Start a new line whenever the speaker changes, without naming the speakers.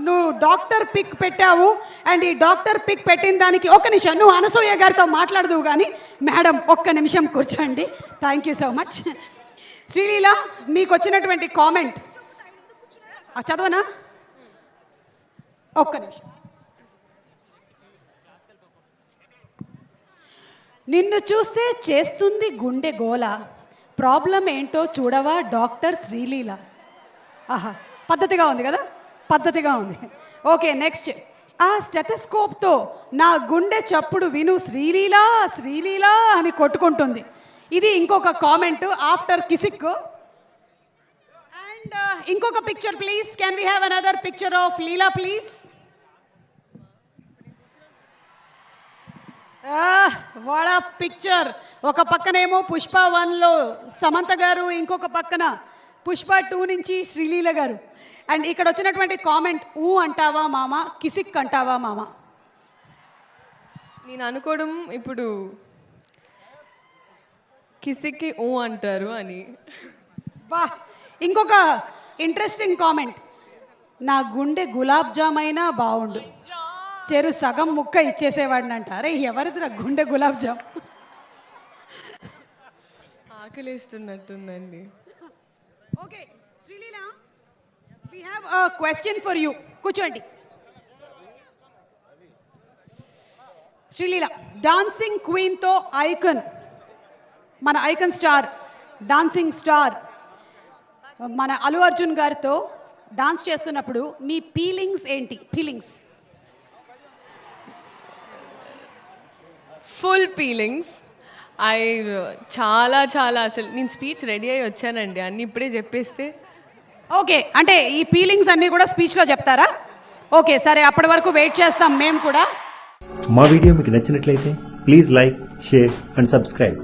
నువ్వు doctor pic పెట్టావు and ఈ డాక్టర్ పిక్ పెట్టిన దానికి ఒక నిమిషం. నువ్వు అనసూయ గారితో మాట్లాడదువు కానీ మేడం ఒక్క నిమిషం కూర్చోండి. Thank you so much Sreeleela మీకు వచ్చినటువంటి కామెంట్. చదవనా? ఒక్క నిమిషం. నిన్ను చూస్తే చేస్తుంది గుండె గోల. ప్రాబ్లం ఏంటో చూడవా డాక్టర్ శ్రీలీల? ఆహా పద్ధతిగా ఉంది కదా? పద్ధతిగా ఉంది. Okay next. ఆ స్టెథస్కోప్తో నా గుండె చప్పుడు విను శ్రీలీలా శ్రీలీలా అని కొట్టుకుంటుంది. ఇది ఇంకొక comment after Kissik. And uh, ఇంకొక picture please can we have another picture of Leela please వాడ పిక్చర్ ఒక పక్కనేమో పుష్ప వన్లో సమంత గారు ఇంకొక పక్కన పుష్ప టూ నుంచి శ్రీలీల గారు. అండ్ ఇక్కడ వచ్చినటువంటి కామెంట్ ఊ అంటావా మామ కిసిక్ అంటావా మామ?
నేను అనుకోవడం ఇప్పుడు కిసికి ఊ అంటారు అని.
బా ఇంకొక ఇంట్రెస్టింగ్ కామెంట్. నా గుండె గులాబ్ జామ్ అయినా బాగుండు చెరు సగం ముక్క ఇచ్చేసేవాడిని అంట అరే ఎవరిదిరా గుండె gulab jam
ఆకలేస్తున్నట్టుందండి.
Okay Sreeleela we have a question for you కూర్చోండి. శ్రీలీల డాన్సింగ్ క్వీన్తో ఐకన్ మన ఐకన్ స్టార్ డాన్సింగ్ స్టార్ మన అల్లు అర్జున్ గారితో డాన్స్ చేస్తున్నప్పుడు మీ ఫీలింగ్స్ ఏంటి? ఫీలింగ్స్
ఫుల్ ఫీలింగ్స్ ఐ చాలా చాలా అసలు నేను స్పీచ్ రెడీ అయ్యి వచ్చానండి. అన్ని ఇప్పుడే చెప్పేస్తే.
ఓకే అంటే ఈ ఫీలింగ్స్ అన్నీ కూడా స్పీచ్లో చెప్తారా? ఓకే సరే అప్పటి వరకు వెయిట్ చేస్తాం మేము కూడా.
మా వీడియో మీకు నచ్చినట్లయితే please like share and subscribe